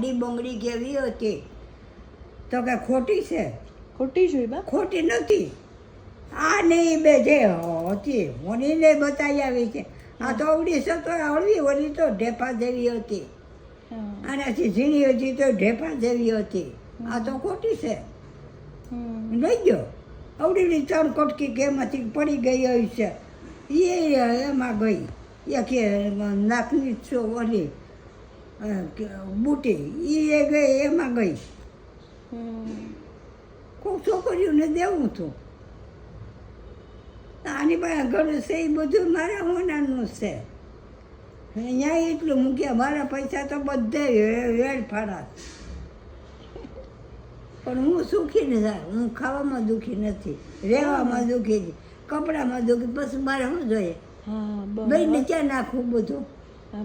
D બોંગડી કેવી હતી. તો કે ખોટી છે? ખોટી જોઈ બા ખોટી નથી. આ નહીં બે જે હતી હોનીને બતાવી આવી છે. આ તો અવડી છે તો હળવી ઓલી તો ઢેફા જેવી હતી. અને આનાથી ઝીણી હતી તો ઢેફા જેવી હતી. આ તો ખોટી છે. લઈ ગયો. અવડીની ત્રણ કોટકી કે એમાંથી પડી ગઈ હોય છે. એ એમાં ગઈ. એ કે નાકની છો ઓલી. બુટી એ ગઈ એમાં ગઈ. કોઈ છોકરીઓને દેવું હતું. આની પાસે ઘર છે એ બધું મારા હોનાનું છે. અહીંયા એટલું મૂક્યા મારા પૈસા તો બધે વેડફાડા પણ હું સુખી નથી હું ખાવામાં દુઃખી નથી રહેવામાં દુઃખી છે કપડામાં દુઃખી પછી મારે શું જોઈએ? બસ ક્યાં નાખવું બધું? હા